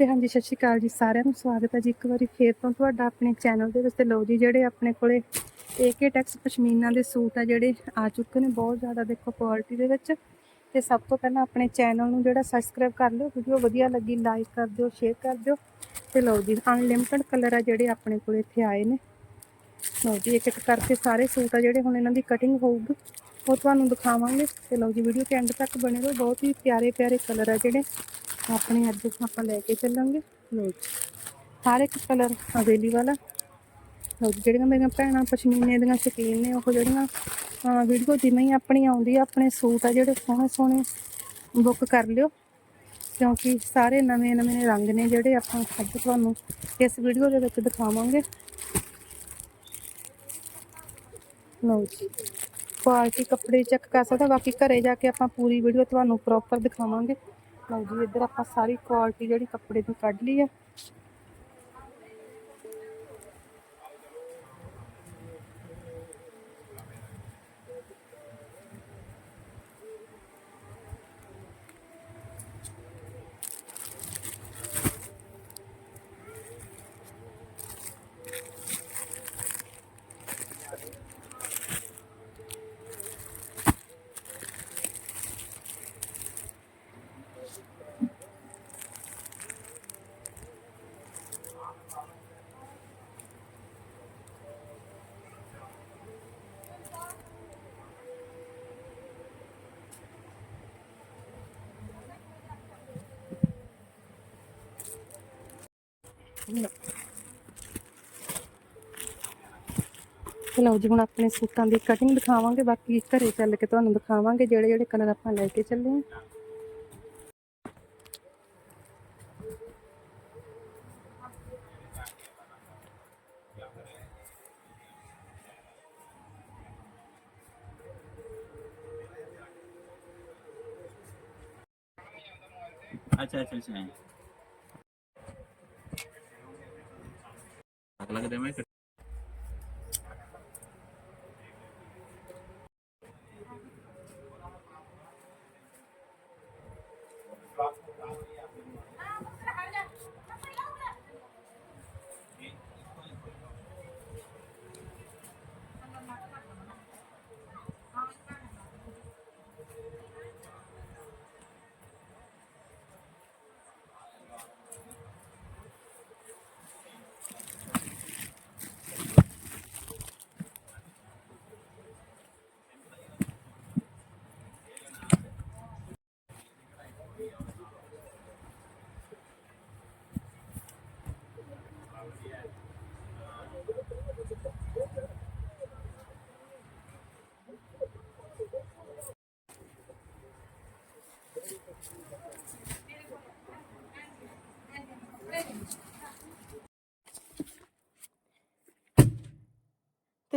ਤੇ ਹਾਂਜੀ, ਸਤਿ ਸ਼੍ਰੀ ਅਕਾਲ ਜੀ ਸਾਰਿਆਂ ਨੂੰ, ਸਵਾਗਤ ਹੈ ਜੀ ਇੱਕ ਵਾਰੀ ਫੇਰ ਤੋਂ ਤੁਹਾਡਾ ਆਪਣੇ ਚੈਨਲ ਦੇ ਵਿੱਚ ਤੇ ਲਓ ਜੀ, ਜਿਹੜੇ ਆਪਣੇ ਕੋਲੇ ਏਕੇ ਟੈਕਸ ਪਸ਼ਮੀਨਾ ਦੇ ਸੂਟ ਆ ਜਿਹੜੇ ਆ ਚੁੱਕੇ ਨੇ ਬਹੁਤ ਜ਼ਿਆਦਾ ਦੇਖੋ ਕੁਆਲਿਟੀ ਦੇ ਵਿੱਚ। ਤੇ ਸਭ ਤੋਂ ਪਹਿਲਾਂ ਆਪਣੇ ਚੈਨਲ ਨੂੰ ਜਿਹੜਾ ਸਬਸਕ੍ਰਾਈਬ ਕਰ ਲਿਓ ਵੀਡੀਓ ਵਧੀਆ ਲੱਗੀ ਲਾਈਕ ਕਰ ਦਿਓ ਸ਼ੇਅਰ ਕਰ ਦਿਓ। ਤੇ ਲਓ ਜੀ ਅਨਲਿਮਟਿਡ ਕਲਰ ਆ ਜਿਹੜੇ ਆਪਣੇ ਕੋਲੇ ਇੱਥੇ ਆਏ ਨੇ। ਲਓ ਜੀ ਇੱਕ ਇੱਕ ਕਰਕੇ ਸਾਰੇ ਸੂਟ ਆ ਜਿਹੜੇ ਹੁਣ ਇਹਨਾਂ ਦੀ ਕਟਿੰਗ ਹੋਊਗੀ, ਉਹ ਤੁਹਾਨੂੰ ਦਿਖਾਵਾਂਗੇ। ਤੇ ਲਓ ਜੀ ਵੀਡੀਓ ਦੇ ਐਂਡ ਤੱਕ ਬਣੇ ਰਹੋ। ਬਹੁਤ ਹੀ ਪਿਆਰੇ ਪਿਆਰੇ ਕਲਰ ਆ ਜਿਹੜੇ। ਆਪਣੇ ਅੱਜ ਆਪਾਂ ਲੈ ਕੇ ਚੱਲਾਂਗੇ ਲੋ ਜੀ ਹਰ ਇੱਕ ਕਲਰ ਅਵੇਲੇਬਲ ਆ ਲੋ ਜੀ, ਜਿਹੜੀਆਂ ਮੇਰੀਆਂ ਭੈਣਾਂ ਪਸ਼ਮੀਨੇ ਦੀਆਂ ਸ਼ੌਕੀਨ ਨੇ, ਉਹ ਜਿਹੜੀਆਂ ਵੀਡੀਓ ਜਿਵੇਂ ਹੀ ਆਪਣੀ ਆਉਂਦੀ ਆ, ਆਪਣੇ ਸੂਟ ਆ ਜਿਹੜੇ ਸੋਹਣੇ ਸੋਹਣੇ ਬੁੱਕ ਕਰ ਲਿਓ। ਕਿਉਂਕਿ ਸਾਰੇ ਨਵੇਂ ਨਵੇਂ ਰੰਗ ਨੇ ਜਿਹੜੇ ਆਪਾਂ ਅੱਜ ਤੁਹਾਨੂੰ ਇਸ ਵੀਡੀਓ ਦੇ ਵਿੱਚ ਦਿਖਾਵਾਂਗੇ। ਲਓ ਜੀ ਕੁਆਲਿਟੀ ਕੱਪੜੇ ਚੈੱਕ ਕਰ ਸਕਦਾ ਬਾਕੀ ਘਰੇ ਜਾ ਕੇ ਆਪਾਂ ਪੂਰੀ ਵੀਡੀਓ ਤੁਹਾਨੂੰ ਪ੍ਰੋਪਰ ਦਿਖਾਵਾਂਗੇ। ਲਓ ਜੀ ਇੱਧਰ ਆਪਾਂ ਸਾਰੀ ਕੁਆਲਿਟੀ ਜਿਹੜੀ ਕੱਪੜੇ ਦੀ ਕੱਢ ਲਈ ਹੈ ਲਓ ਜੀ ਹੁਣ ਆਪਣੇ ਸੂਟਾਂ ਦੀ ਕਟਿੰਗ ਦਿਖਾਵਾਂਗੇ ਬਾਕੀ ਘਰੇ ਚੱਲ ਕੇ ਤੁਹਾਨੂੰ ਦਿਖਾਵਾਂਗੇ ਜਿਹੜੇ ਜਿਹੜੇ ਕਲਰ ਆਪਾਂ ਲੈ ਕੇ ਚੱਲੇ ਆ अच्छा अच्छा अच्छा แล้วก็ได้ไม่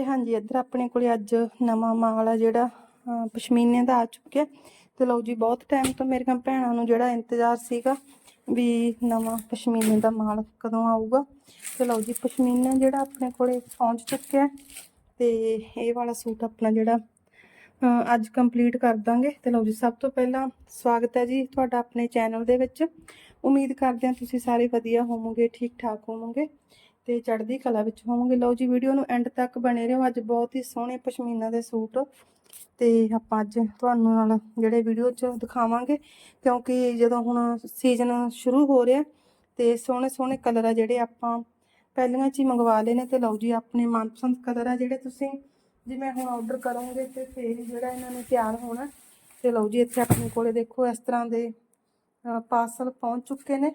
ਤੇ ਹਾਂਜੀ, ਇੱਧਰ ਆਪਣੇ ਕੋਲੇ ਅੱਜ ਨਵਾਂ ਮਾਲ ਆ ਜਿਹੜਾ, ਅਹ, ਪਸ਼ਮੀਨੇ ਦਾ ਆ ਚੁੱਕਿਆ ਤੇ ਲਓ ਜੀ, ਬਹੁਤ ਟਾਈਮ ਤੋਂ ਮੇਰੀਆਂ ਭੈਣਾਂ ਨੂੰ ਜਿਹੜਾ ਇੰਤਜ਼ਾਰ ਸੀਗਾ ਵੀ ਨਵਾਂ ਪਸ਼ਮੀਨੇ ਦਾ ਮਾਲ ਕਦੋਂ ਆਊਗਾ। ਤੇ ਲਓ ਜੀ, ਪਸ਼ਮੀਨਾ ਜਿਹੜਾ ਆਪਣੇ ਕੋਲੇ ਪਹੁੰਚ ਚੁੱਕਿਆ ਤੇ ਇਹ ਵਾਲਾ ਸੂਟ ਆਪਣਾ ਜਿਹੜਾ ਅੱਜ ਕੰਪਲੀਟ ਕਰ ਦਾਂਗੇ। ਤੇ ਲਓ ਜੀ, ਸਭ ਤੋਂ ਪਹਿਲਾਂ ਸਵਾਗਤ ਹੈ ਜੀ ਤੁਹਾਡਾ ਆਪਣੇ ਚੈਨਲ ਦੇ ਵਿੱਚ। ਉਮੀਦ ਕਰਦੇ ਹਾਂ ਤੁਸੀਂ ਸਾਰੇ ਵਧੀਆ ਹੋਵੋਗੇ ਠੀਕ ਠਾਕ ਹੋਵੋਗੇ। ਤੇ ਚੜ੍ਹਦੀ ਕਲਾ ਵਿੱਚ ਹੋਵੋਗੇ। ਲਓ ਜੀ ਵੀਡੀਓ ਨੂੰ ਐਂਡ ਤੱਕ ਬਣੇ ਰਹੋ। ਅੱਜ ਬਹੁਤ ਹੀ ਸੋਹਣੇ ਪਸ਼ਮੀਨਾ ਦੇ ਸੂਟ। ਤੇ ਆਪਾਂ ਅੱਜ ਤੁਹਾਨੂੰ ਨਾਲ ਜਿਹੜੇ ਵੀਡੀਓ 'ਚ ਦਿਖਾਵਾਂਗੇ, ਕਿਉਂਕਿ ਜਦੋਂ ਹੁਣ ਸੀਜ਼ਨ ਸ਼ੁਰੂ ਹੋ ਰਿਹਾ ਤੇ ਸੋਹਣੇ ਸੋਹਣੇ ਕਲਰ ਆ ਜਿਹੜੇ ਆਪਾਂ ਪਹਿਲੀਆਂ 'ਚ ਹੀ ਮੰਗਵਾ ਲਏ ਨੇ। ਤੇ ਲਓ ਜੀ, ਆਪਣੇ ਮਨਪਸੰਦ ਕਲਰ ਆ ਜਿਹੜੇ ਤੁਸੀਂ ਜਿਵੇਂ ਹੁਣ ਆਰਡਰ ਕਰੋਗੇ ਤੇ ਫੇਰ ਜਿਹੜਾ ਇਹਨਾਂ ਨੇ ਤਿਆਰ ਹੋਣਾ। ਤੇ ਲਓ ਜੀ, ਇੱਥੇ ਆਪਣੇ ਕੋਲੇ ਦੇਖੋ, ਇਸ ਤਰ੍ਹਾਂ ਦੇ ਪਾਰਸਲ ਪਹੁੰਚ ਚੁੱਕੇ ਨੇ।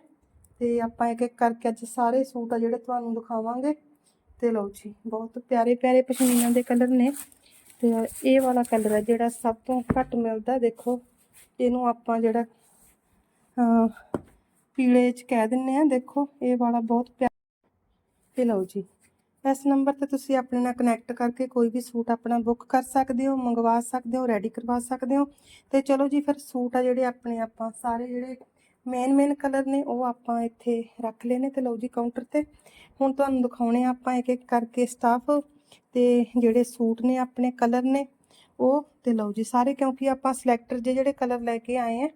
ਤੇ ਆਪਾਂ ਇੱਕ ਇੱਕ ਕਰਕੇ ਅੱਜ ਸਾਰੇ ਸੂਟ ਆ ਜਿਹੜੇ ਤੁਹਾਨੂੰ ਦਿਖਾਵਾਂਗੇ। ਤੇ ਲਓ ਜੀ, ਬਹੁਤ ਪਿਆਰੇ ਪਿਆਰੇ ਪਸ਼ਮੀਨਾ ਦੇ ਕਲਰ ਨੇ। ਤੇ ਇਹ ਵਾਲਾ ਕਲਰ ਹੈ ਜਿਹੜਾ ਸਭ ਤੋਂ ਘੱਟ ਮਿਲਦਾ, ਦੇਖੋ। ਇਹਨੂੰ ਆਪਾਂ ਜਿਹੜਾ ਪੀਲੇ ਚ ਕਹਿ ਦਿੰਨੇ ਆ, ਦੇਖੋ। ਇਹ ਵਾਲਾ ਬਹੁਤ ਪਿਆਰਾ ਤੇ ਲਓ ਜੀ, ਇਸ ਨੰਬਰ ਤੇ ਤੁਸੀਂ ਆਪਣੇ ਨਾਲ ਕਨੈਕਟ ਕਰਕੇ ਕੋਈ ਵੀ ਸੂਟ ਆਪਣਾ ਬੁੱਕ ਕਰ ਸਕਦੇ ਹੋ, ਮੰਗਵਾ ਸਕਦੇ ਹੋ ਰੈਡੀ ਕਰਵਾ ਸਕਦੇ ਹੋ। ਤੇ ਚਲੋ ਜੀ, ਫਿਰ ਸੂਟ ਆ ਜਿਹੜੇ ਆਪਣੇ ਆਪਾਂ ਸਾਰੇ ਜਿਹੜੇ ਮੇਨ ਮੇਨ ਕਲਰ ਨੇ, ਉਹ ਆਪਾਂ ਇੱਥੇ ਰੱਖ ਲਏ ਨੇ ਤੇ ਲਓ ਜੀ ਕਾਊਂਟਰ ਤੇ। ਹੁਣ ਤੁਹਾਨੂੰ ਦਿਖਾਉਣੇ ਆ ਆਪਾਂ ਇੱਕ ਇੱਕ ਕਰਕੇ ਸਟਾਫ ਤੇ ਜਿਹੜੇ ਸੂਟ ਨੇ, ਆਪਣੇ ਕਲਰ ਨੇ, ਉਹ ਤੇ ਲਓ ਜੀ ਸਾਰੇ ਕਿਉਂਕਿ ਆਪਾਂ ਸਿਲੈਕਟਰ ਜੇ ਜਿਹੜੇ ਕਲਰ ਲੈ ਕੇ ਆਏ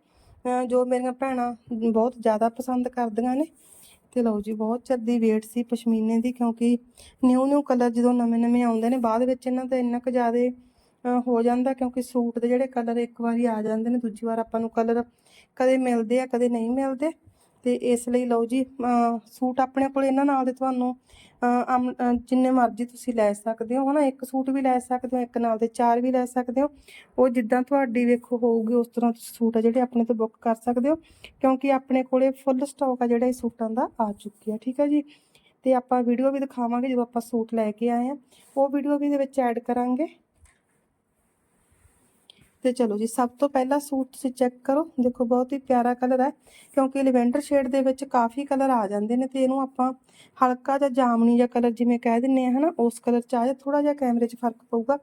ਆ ਜੋ ਮੇਰੀਆਂ ਭੈਣਾਂ ਬਹੁਤ ਜ਼ਿਆਦਾ ਪਸੰਦ ਕਰਦੀਆਂ ਨੇ, ਤੇ ਲਓ ਜੀ ਬਹੁਤ ਚੱਲਦੀ ਵੇਟ ਸੀ ਪਸ਼ਮੀਨੇ ਦੀ ਕਿਉਂਕਿ ਨਿਊ ਨਿਊ ਕਲਰ ਜਦੋਂ ਨਵੇਂ ਨਵੇਂ ਆਉਂਦੇ ਨੇ, ਬਾਅਦ ਵਿੱਚ ਇਹਨਾਂ ਦਾ ਇੰਨਾ ਕੁ ਜ਼ਿਆਦਾ ਹੋ ਜਾਂਦਾ ਕਿਉਂਕਿ ਸੂਟ ਦੇ ਜਿਹੜੇ ਕਲਰ ਇੱਕ ਵਾਰੀ ਆ ਜਾਂਦੇ ਨੇ, ਦੂਜੀ ਵਾਰ ਆਪਾਂ ਨੂੰ ਕਲਰ ਕਦੇ ਮਿਲਦੇ ਆ, ਕਦੇ ਨਹੀਂ ਮਿਲਦੇ। ਤੇ ਇਸ ਲਈ ਲਓ ਜੀ ਸੂਟ ਆਪਣੇ ਕੋਲ ਇਹਨਾਂ ਨਾਲ ਦੇ ਤੁਹਾਨੂੰ, ਅਹ ਜਿੰਨੇ ਮਰਜ਼ੀ ਤੁਸੀਂ ਲੈ ਸਕਦੇ ਹੋ, ਹਨਾ? ਇੱਕ ਸੂਟ ਵੀ ਲੈ ਸਕਦੇ ਹੋ, ਇੱਕ ਨਾਲ ਦੇ ਚਾਰ ਵੀ ਲੈ ਸਕਦੇ ਹੋ। ਉਹ ਜਿੱਦਾਂ ਤੁਹਾਡੀ ਵੇਖੋ ਹੋਊਗੀ, ਉਸ ਤਰ੍ਹਾਂ ਤੁਸੀਂ ਸੂਟ ਆ ਜਿਹੜੇ ਆਪਣੇ ਤੋਂ ਬੁੱਕ ਕਰ ਸਕਦੇ ਹੋ, ਕਿਉਂਕਿ ਆਪਣੇ ਕੋਲੇ ਫੁੱਲ ਸਟਾਕ ਆ ਜਿਹੜਾ ਇਹ ਸੂਟਾਂ ਦਾ ਆ ਚੁੱਕਿਆ ਠੀਕ ਹੈ ਜੀ? ਤੇ ਆਪਾਂ ਵੀਡੀਓ ਵੀ ਦਿਖਾਵਾਂਗੇ ਜਦੋਂ ਆਪਾਂ ਸੂਟ ਲੈ ਕੇ ਆਏ ਆ। ਉਹ ਵੀਡੀਓ ਵੀ ਦੇ ਵਿੱਚ ਐਡ ਕਰਾਂਗੇ। ਤੇ ਚਲੋ ਜੀ, ਸਭ ਤੋਂ ਪਹਿਲਾ ਸੂਟ ਤੁਸੀਂ ਚੈੱਕ ਕਰੋ। ਦੇਖੋ, ਬਹੁਤ ਹੀ ਪਿਆਰਾ ਕਲਰ ਹੈ, ਕਿਉਂਕਿ ਲਿਵੈਂਡਰ ਸ਼ੇਡ ਦੇ ਵਿੱਚ ਕਾਫੀ ਕਲਰ ਆ ਜਾਂਦੇ ਨੇ ਤੇ ਇਹਨੂੰ ਆਪਾਂ ਹਲਕਾ ਜਿਹਾ ਜਾਮਣੀ ਜਿਹਾ ਕਲਰ ਜਿਵੇਂ ਕਹਿ ਦਿੰਨੇ ਆ, ਹਨਾ, ਉਸ ਕਲਰ ਚ ਆ ਜਾ ਥੋੜਾ ਜਿਹਾ ਕੈਮਰੇ 'ਚ ਫ਼ਰਕ ਪਊਗਾ।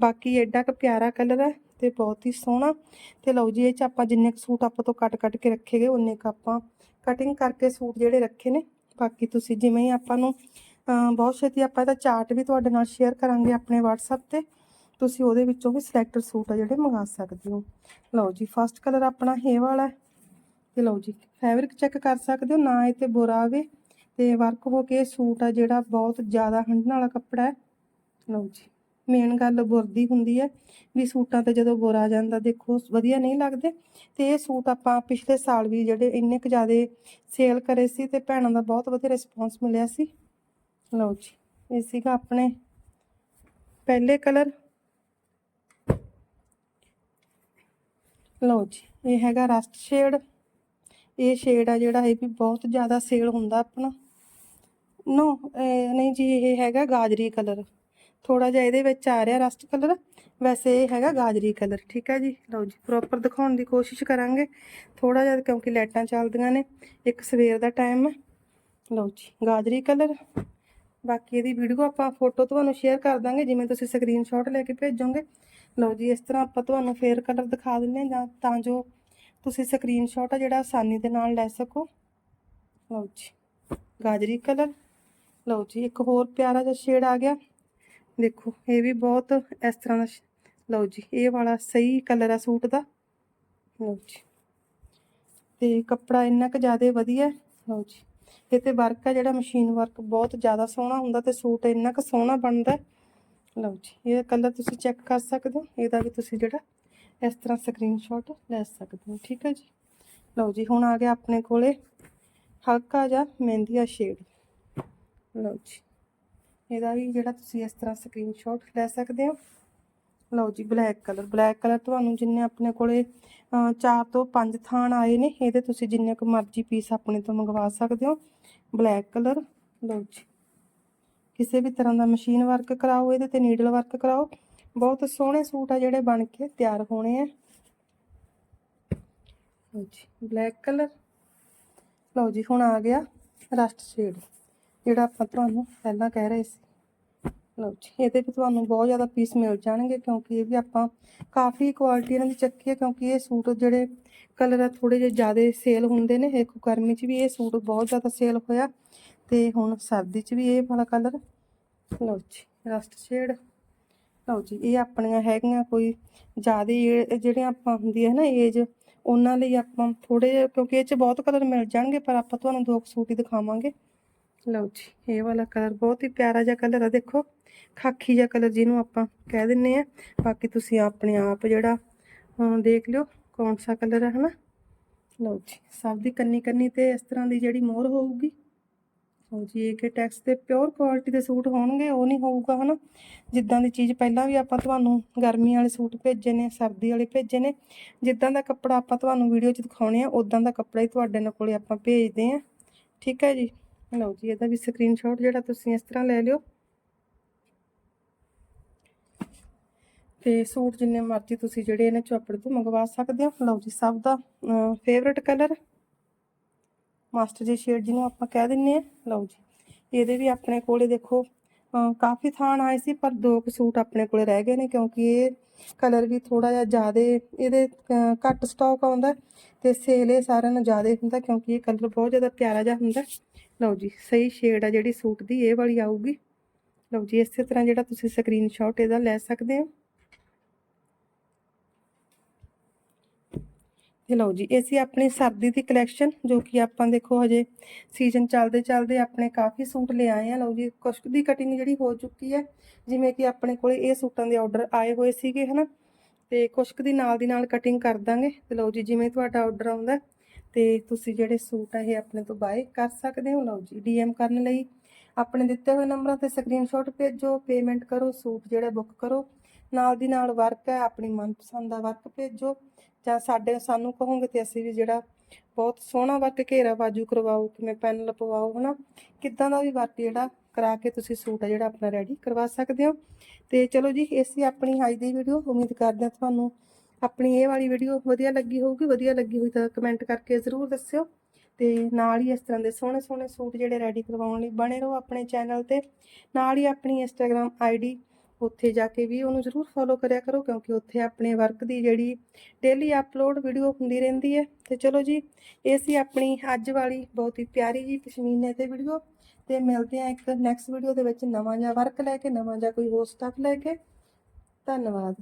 ਬਾਕੀ ਐਡਾ ਕੁ ਪਿਆਰਾ ਕਲਰ ਹੈ ਤੇ ਬਹੁਤ ਹੀ ਸੋਹਣਾ। ਤੇ ਲਓ ਜੀ, ਇਹ ਚ ਆਪਾਂ ਜਿੰਨੇ ਕੁ ਸੂਟ ਆਪਾਂ ਤੋਂ ਕੱਟ ਕੱਟ ਕੇ ਰੱਖੇ ਗਏ ਉਨੇ ਕੁ ਆਪਾਂ ਕਟਿੰਗ ਕਰਕੇ ਸੂਟ ਜਿਹੜੇ ਰੱਖੇ ਨੇ। ਬਾਕੀ ਤੁਸੀਂ ਜਿਵੇਂ ਹੀ ਆਪਾਂ ਨੂੰ ਬਹੁਤ ਛੇਤੀ ਆਪਾਂ ਇਹਦਾ ਚਾਰਟ ਵੀ ਤੁਹਾਡੇ ਨਾਲ ਸ਼ੇਅਰ ਕਰਾਂਗੇ ਆਪਣੇ WhatsApp ਤੇ। ਤੁਸੀਂ ਉਹਦੇ ਵਿੱਚੋਂ ਵੀ ਸਿਲੈਕਟਡ ਸੂਟ ਆ ਜਿਹੜੇ ਮੰਗਾ ਸਕਦੇ ਹੋ। ਲਓ ਜੀ ਫਸਟ ਕਲਰ ਆਪਣਾ ਇਹ ਵਾਲਾ ਹੈ। ਤੇ ਲਓ ਜੀ ਫੈਬਰਿਕ ਚੈੱਕ ਕਰ ਸਕਦੇ ਹੋ, ਨਾ ਇਹ ਤੇ ਬੁਰਾ ਆਵੇ। ਤੇ ਵਰਕ ਹੋ ਕੇ ਸੂਟ ਆ ਜਿਹੜਾ ਬਹੁਤ ਜ਼ਿਆਦਾ ਹੰਢਣ ਵਾਲਾ ਕੱਪੜਾ ਹੈ। ਲਓ ਜੀ ਮੇਨ ਗੱਲ ਬੁਰ ਦੀ ਹੁੰਦੀ ਹੈ ਵੀ ਸੂਟਾਂ ਤੇ ਜਦੋਂ ਬੁਰਾ ਆ ਜਾਂਦਾ, ਦੇਖੋ, ਵਧੀਆ ਨਹੀਂ ਲੱਗਦੇ। ਤੇ ਇਹ ਸੂਟ ਆਪਾਂ ਪਿਛਲੇ ਸਾਲ ਵੀ ਜਿਹੜੇ ਇੰਨੇ ਕੁ ਜ਼ਿਆਦਾ ਸੇਲ ਕਰੇ ਸੀ ਤੇ ਭੈਣਾਂ ਦਾ ਬਹੁਤ ਵਧੀਆ ਰਿਸਪੌਂਸ ਮਿਲਿਆ ਸੀ। ਲਓ ਜੀ, ਇਹ ਸੀਗਾ ਆਪਣੇ ਪਹਿਲੇ ਕਲਰ ਲਓ ਜੀ ਇਹ ਹੈਗਾ ਰਸਟ ਸ਼ੇਡ ਇਹ ਸ਼ੇਡ ਆ ਜਿਹੜਾ ਇਹ ਵੀ ਬਹੁਤ ਜ਼ਿਆਦਾ ਸੇਲ ਹੁੰਦਾ ਆਪਣਾ। ਨੋ ਨਹੀਂ ਜੀ, ਇਹ ਹੈਗਾ ਗਾਜਰੀ ਕਲਰ। ਥੋੜਾ ਜਿਹਾ ਇਹਦੇ ਵਿੱਚ ਆ ਰਿਹਾ ਰਸਟ ਕਲਰ। ਵੈਸੇ ਇਹ ਹੈਗਾ ਗਾਜਰੀ ਕਲਰ, ਠੀਕ ਹੈ ਜੀ? ਲਓ ਜੀ ਪ੍ਰੋਪਰ ਦਿਖਾਉਣ ਦੀ ਕੋਸ਼ਿਸ਼ ਕਰਾਂਗੇ। ਥੋੜਾ ਜਿਹਾ ਕਿਉਂਕਿ ਲਾਈਟਾਂ ਚੱਲਦੀਆਂ ਨੇ, ਇੱਕ ਸਵੇਰ ਦਾ ਟਾਈਮ ਹੈ। ਲਓ ਜੀ, ਗਾਜਰੀ ਕਲਰ। ਬਾਕੀ ਇਹਦੀ ਵੀਡੀਓ ਆਪਾਂ ਫੋਟੋ ਤੁਹਾਨੂੰ ਸ਼ੇਅਰ ਕਰ ਦਾਂਗੇ, ਜਿਵੇਂ ਤੁਸੀਂ ਸਕਰੀਨਸ਼ਾਟ ਲੈ ਕੇ ਭੇਜੋਗੇ। ਲਓ ਜੀ, ਇਸ ਤਰ੍ਹਾਂ ਆਪਾਂ ਤੁਹਾਨੂੰ ਫੇਰ ਕਲਰ ਦਿਖਾ ਦਿੰਦੇ ਹਾਂ ਜਾਂ ਤਾਂ ਜੋ ਤੁਸੀਂ ਸਕਰੀਨਸ਼ਾਟ ਆ ਜਿਹੜਾ ਆਸਾਨੀ ਦੇ ਨਾਲ ਲੈ ਸਕੋ। ਲਓ ਜੀ, ਗਾਜਰੀ ਕਲਰ ਲਓ ਜੀ, ਇੱਕ ਹੋਰ ਪਿਆਰਾ ਜਿਹਾ ਸ਼ੇਡ ਆ ਗਿਆ। ਦੇਖੋ, ਇਹ ਵੀ ਬਹੁਤ ਇਸ ਤਰ੍ਹਾਂ ਦਾ ਸ਼- ਲਓ ਜੀ, ਇਹ ਵਾਲਾ ਸਹੀ ਕਲਰ ਆ ਸੂਟ ਦਾ। ਲਓ ਜੀ, ਤੇ ਕੱਪੜਾ ਇੰਨਾ ਕੁ ਜ਼ਿਆਦਾ ਵਧੀਆ ਲਓ ਜੀ, ਇਹ ਤੇ ਵਰਕ ਆ ਜਿਹੜਾ ਮਸ਼ੀਨ ਵਰਕ ਬਹੁਤ ਜ਼ਿਆਦਾ ਸੋਹਣਾ ਹੁੰਦਾ ਤੇ ਸੂਟ ਇੰਨਾ ਕੁ ਸੋਹਣਾ ਬਣਦਾ ਲਓ ਜੀ ਇਹ ਕਲਰ ਤੁਸੀਂ ਚੈੱਕ ਕਰ ਸਕਦੇ ਹੋ ਇਹਦਾ ਵੀ ਤੁਸੀਂ ਜਿਹੜਾ ਇਸ ਤਰ੍ਹਾਂ ਸਕਰੀਨਸ਼ਾਟ ਲੈ ਸਕਦੇ ਹੋ ਠੀਕ ਹੈ ਜੀ? ਲਓ ਜੀ ਹੁਣ ਆ ਗਿਆ ਆਪਣੇ ਕੋਲੇ ਹਲਕਾ ਜਿਹਾ ਮਹਿੰਦੀਆ ਸ਼ੇਡ ਲਓ ਜੀ ਇਹਦਾ ਵੀ ਜਿਹੜਾ ਤੁਸੀਂ ਇਸ ਤਰ੍ਹਾਂ ਸਕਰੀਨਸ਼ਾਟ ਲੈ ਸਕਦੇ ਹੋ। ਲਓ ਜੀ ਬਲੈਕ ਕਲਰ ਬਲੈਕ ਕਲਰ ਤੁਹਾਨੂੰ ਜਿੰਨੇ ਆਪਣੇ ਕੋਲੇ ਅਹ, ਚਾਰ ਤੋਂ ਪੰਜ ਥਾਨ ਆਏ ਨੇ ਇਹਦੇ ਤੁਸੀਂ ਜਿੰਨੇ ਕੁ ਮਰਜ਼ੀ ਪੀਸ ਆਪਣੇ ਤੋਂ ਮੰਗਵਾ ਸਕਦੇ ਹੋ। ਬਲੈਕ ਕਲਰ ਲਓ ਜੀ ਕਿਸੇ ਵੀ ਤਰ੍ਹਾਂ ਦਾ ਮਸ਼ੀਨ ਵਰਕ ਕਰਾਓ, ਇਹਦੇ ਤੇ ਨੀਡਲ ਵਰਕ ਕਰਾਓ। ਬਹੁਤ ਸੋਹਣੇ ਸੂਟ ਆ ਜਿਹੜੇ ਬਣ ਕੇ ਤਿਆਰ ਹੋਣੇ ਆ। ਲਓ ਜੀ ਬਲੈਕ ਕਲਰ ਲਓ ਜੀ, ਹੁਣ ਆ ਗਿਆ ਰਸਟ ਸ਼ੇਡ ਜਿਹੜਾ ਆਪਾਂ ਤੁਹਾਨੂੰ ਪਹਿਲਾਂ ਕਹਿ ਰਹੇ ਸੀ। ਲਓ ਜੀ, ਇਹਦੇ ਵੀ ਤੁਹਾਨੂੰ ਬਹੁਤ ਜ਼ਿਆਦਾ ਪੀਸ ਮਿਲ ਜਾਣਗੇ ਕਿਉਂਕਿ ਇਹ ਵੀ ਆਪਾਂ ਕਾਫੀ ਕੁਆਲਿਟੀ ਇਹਨਾਂ ਦੀ ਚੱਕੀ ਹੈ ਕਿਉਂਕਿ ਇਹ ਸੂਟ ਜਿਹੜੇ ਕਲਰ ਆ ਥੋੜੇ ਜਿਹੇ ਜ਼ਿਆਦਾ ਸੇਲ ਹੁੰਦੇ ਨੇ। ਇੱਕ ਗਰਮੀ 'ਚ ਵੀ ਇਹ ਸੂਟ ਬਹੁਤ ਜ਼ਿਆਦਾ ਸੇਲ ਹੋਇਆ ਤੇ ਹੁਣ ਸਰਦੀ 'ਚ ਵੀ ਇਹ ਵਾਲਾ ਕਲਰ ਲਓ ਜੀ ਰਸਟ ਸ਼ੇਡ ਲਓ ਜੀ, ਇਹ ਆਪਣੀਆਂ ਹੈਗੀਆਂ ਕੋਈ ਜ਼ਿਆਦਾ ਜਿਹੜੀਆਂ ਆਪਾਂ ਹੁੰਦੀ ਹੈ ਨਾ ਏਜ ਉਹਨਾਂ ਲਈ ਆਪਾਂ ਥੋੜੇ ਕਿਉਂਕਿ ਇਹ 'ਚ ਬਹੁਤ ਕਲਰ ਮਿਲ ਜਾਣਗੇ, ਪਰ ਆਪਾਂ ਤੁਹਾਨੂੰ ਦੋ ਕੁ ਸੂਟ ਹੀ ਦਿਖਾਵਾਂਗੇ। ਲਓ ਜੀ, ਇਹ ਵਾਲਾ ਕਲਰ ਬਹੁਤ ਹੀ ਪਿਆਰਾ ਜਿਹਾ ਕਲਰ ਆ, ਦੇਖੋ, ਖਾਕੀ ਜਿਹਾ ਕਲਰ ਜਿਹਨੂੰ ਆਪਾਂ ਕਹਿ ਦਿੰਨੇ ਆ ਬਾਕੀ ਤੁਸੀਂ ਆਪਣੇ ਆਪ ਜਿਹੜਾ ਦੇਖ ਲਿਓ, ਕੌਣ ਸਾ ਕਲਰ ਹੈ ਹਨਾ? ਲਓ ਜੀ, ਸਭ ਦੀ ਕੰਨੀ ਕੰਨੀ ਤੇ ਇਸ ਤਰ੍ਹਾਂ ਦੀ ਜਿਹੜੀ ਮੋਹਰ ਹੋਊਗੀ। ਲਓ ਜੀ ਇਹ ਕਿ ਟੈਕਸ ਦੇ ਪਿਓਰ ਕੁਆਲਿਟੀ ਦੇ ਸੂਟ ਹੋਣਗੇ, ਉਹ ਨਹੀਂ ਹੋਊਗਾ, ਹਨਾ? ਜਿੱਦਾਂ ਦੀ ਚੀਜ਼ ਪਹਿਲਾਂ ਵੀ ਆਪਾਂ ਤੁਹਾਨੂੰ ਗਰਮੀ ਵਾਲੇ ਸੂਟ ਭੇਜੇ ਨੇ, ਸਰਦੀ ਵਾਲੇ ਭੇਜੇ ਨੇ, ਜਿੱਦਾਂ ਦਾ ਕੱਪੜਾ ਆਪਾਂ ਤੁਹਾਨੂੰ ਵੀਡੀਓ 'ਚ ਦਿਖਾਉਣੇ ਆ ਉਦਾਂ ਦਾ ਕੱਪੜਾ ਹੀ ਤੁਹਾਡੇ ਨਾਲ ਕੋਲੇ ਆਪਾਂ ਭੇਜਦੇ ਆ। ਠੀਕ ਹੈ ਜੀ? ਲਓ ਜੀ, ਇਹਦਾ ਵੀ ਸਕਰੀਨਸ਼ਾਟ ਜਿਹੜਾ ਤੁਸੀਂ ਇਸ ਤਰ੍ਹਾਂ ਲੈ ਲਿਓ। ਤੇ ਸੂਟ ਜਿੰਨੇ ਮਰਜ਼ੀ ਤੁਸੀਂ ਜਿਹੜੇ ਇਹਨਾਂ ਚੋਂ ਆਪਣੇ ਤੋਂ ਮੰਗਵਾ ਸਕਦੇ ਹੋ। ਲਓ ਜੀ, ਸਭ ਦਾ favourite colour master ji shade ਜਿਹਨੂੰ ਆਪਾਂ ਕਹਿ ਦਿੰਨੇ ਆ। ਲਓ ਜੀ, ਇਹਦੇ ਵੀ ਆਪਣੇ ਕੋਲੇ ਦੇਖੋ ਕਾਫੀ ਥਾਨ ਆਏ ਸੀ, ਪਰ ਦੋ ਕੁ ਸੂਟ ਆਪਣੇ ਕੋਲੇ ਰਹਿ ਗਏ ਨੇ, ਕਿਉਂਕਿ ਇਹ ਕਲਰ ਵੀ ਥੋੜਾ ਜਿਹਾ ਜ਼ਿਆਦਾ, ਇਹਦੇ ਘੱਟ ਸਟਾਕ ਆਉਂਦਾ ਤੇ ਸੇਲ ਇਹ ਸਾਰਿਆਂ ਨੂੰ ਜ਼ਿਆਦਾ ਹੁੰਦਾ ਕਿਉਂਕਿ ਇਹ ਕਲਰ ਬਹੁਤ ਜ਼ਿਆਦਾ ਪਿਆਰਾ ਜਿਹਾ ਹੁੰਦਾ ਲਓ ਜੀ, ਸਹੀ ਸ਼ੇਡ ਆ ਜਿਹੜੀ ਸੂਟ ਦੀ, ਇਹ ਵਾਲੀ ਆਊਗੀ। ਲਓ ਜੀ, ਇਸੇ ਤਰ੍ਹਾਂ ਜਿਹੜਾ ਤੁਸੀਂ ਸਕਰੀਨਸ਼ਾਟ ਇਹਦਾ ਲੈ ਸਕਦੇ ਹੋ। ਇਹ ਲਓ ਜੀ, ਇਹ ਸੀ ਆਪਣੀ ਸਰਦੀ ਦੀ ਕਲੈਕਸ਼ਨ ਜੋ ਕਿ ਆਪਾਂ ਦੇਖੋ ਹਜੇ ਸੀਜ਼ਨ ਚੱਲਦੇ ਚੱਲਦੇ ਆਪਣੇ ਕਾਫੀ ਸੂਟ ਲੈ ਆਏ ਆ। ਲਓ ਜੀ ਕੁਛ ਦੀ ਕਟਿੰਗ ਜਿਹੜੀ ਹੋ ਚੁੱਕੀ ਹੈ, ਜਿਵੇਂ ਕਿ ਆਪਣੇ ਕੋਲੇ ਇਹ ਸੂਟਾਂ ਦੇ ਆਰਡਰ ਆਏ ਹੋਏ ਸੀਗੇ, ਹਨਾ? ਤੇ ਕੁਛ ਕੁ ਦੀ ਨਾਲ ਦੀ ਨਾਲ ਕਟਿੰਗ ਕਰ ਦਾਂਗੇ। ਤੇ ਲਓ ਜੀ, ਜਿਵੇਂ ਤੁਹਾਡਾ ਆਰਡਰ ਆਉਂਦਾ, ਤੇ ਤੁਸੀਂ ਜਿਹੜੇ ਸੂਟ ਆ ਇਹ ਆਪਣੇ ਤੋਂ ਬਾਏ ਕਰ ਸਕਦੇ ਹੋ। ਲਓ ਜੀ ਡੀਐਮ ਕਰਨ ਲਈ ਆਪਣੇ ਦਿੱਤੇ ਹੋਏ ਨੰਬਰਾਂ ਤੇ ਸਕਰੀਨਸ਼ਾਟ ਭੇਜੋ ਪੇਮੈਂਟ ਕਰੋ, ਸੂਟ ਜਿਹੜਾ ਬੁੱਕ ਕਰੋ। ਨਾਲ ਦੀ ਨਾਲ ਵਰਕ ਹੈ, ਆਪਣੀ ਮਨਪਸੰਦ ਦਾ ਵਰਕ ਭੇਜੋ। ਜਾਂ ਸਾਡੇ, ਸਾਨੂੰ ਕਹੋਗੇ ਤੇ ਅਸੀਂ ਵੀ ਜਿਹੜਾ ਬਹੁਤ ਸੋਹਣਾ ਵਰਕ ਘੇਰਾ ਬਾਜੂ ਕਰਵਾਓ, ਕਿਵੇਂ ਪੈਨ ਲਪਵਾਓ ਹਨਾ? ਕਿੱਦਾਂ ਦਾ ਵੀ ਵਰਕ ਜਿਹੜਾ ਕਰਾ ਕੇ ਤੁਸੀਂ ਸੂਟ ਆ ਜਿਹੜਾ ਆਪਣਾ ਰੈਡੀ ਕਰਵਾ ਸਕਦੇ ਹੋ। ਤੇ ਚਲੋ ਜੀ, ਇਹ ਸੀ ਆਪਣੀ ਅੱਜ ਦੀ ਵੀਡੀਓ ਉਮੀਦ ਕਰਦੇ ਹਾਂ ਤੁਹਾਨੂੰ ਆਪਣੀ ਇਹ ਵਾਲੀ ਵੀਡੀਓ ਵਧੀਆ ਲੱਗੀ ਹੋਊਗੀ। ਵਧੀਆ ਲੱਗੀ ਹੋਈ ਤਾਂ ਕਮੈਂਟ ਕਰਕੇ ਜ਼ਰੂਰ ਦੱਸਿਓ। ਤੇ ਨਾਲ ਹੀ ਇਸ ਤਰ੍ਹਾਂ ਦੇ ਸੋਹਣੇ ਸੋਹਣੇ ਸੂਟ ਜਿਹੜੇ ਰੈਡੀ ਕਰਵਾਉਣ ਲਈ ਬਣੇ ਰਹੋ ਆਪਣੇ ਚੈਨਲ ਤੇ। ਨਾਲ ਹੀ ਆਪਣੀ ਇੰਸਟਾਗ੍ਰam ਆਈਡੀ ਉੱਥੇ ਜਾ ਕੇ ਵੀ ਉਹਨੂੰ ਜ਼ਰੂਰ ਫੋਲੋ ਕਰਿਆ ਕਰੋ, ਕਿਉਂਕਿ ਉੱਥੇ ਆਪਣੇ ਵਰਕ ਦੀ ਜਿਹੜੀ ਡੇਲੀ ਅਪਲੋਡ ਵੀਡੀਓ ਹੁੰਦੀ ਰਹਿੰਦੀ ਹੈ। ਤੇ ਚਲੋ ਜੀ, ਇਹ ਸੀ ਆਪਣੀ ਅੱਜ ਵਾਲੀ ਬਹੁਤ ਹੀ ਪਿਆਰੀ ਜੀ ਪਸ਼ਮੀਨੇ ਤੇ ਵੀਡੀਓ ਤੇ ਮਿਲਦੇ ਆ ਇੱਕ ਨੈਕਸਟ ਵੀਡੀਓ ਦੇ ਵਿੱਚ ਨਵਾਂ ਜਿਹਾ ਵਰਕ ਲੈ ਕੇ, ਨਵਾਂ ਜਿਹਾ ਕੋਈ ਹੋਰ ਸਟੱਫ ਲੈ ਕੇ। ਧੰਨਵਾਦ।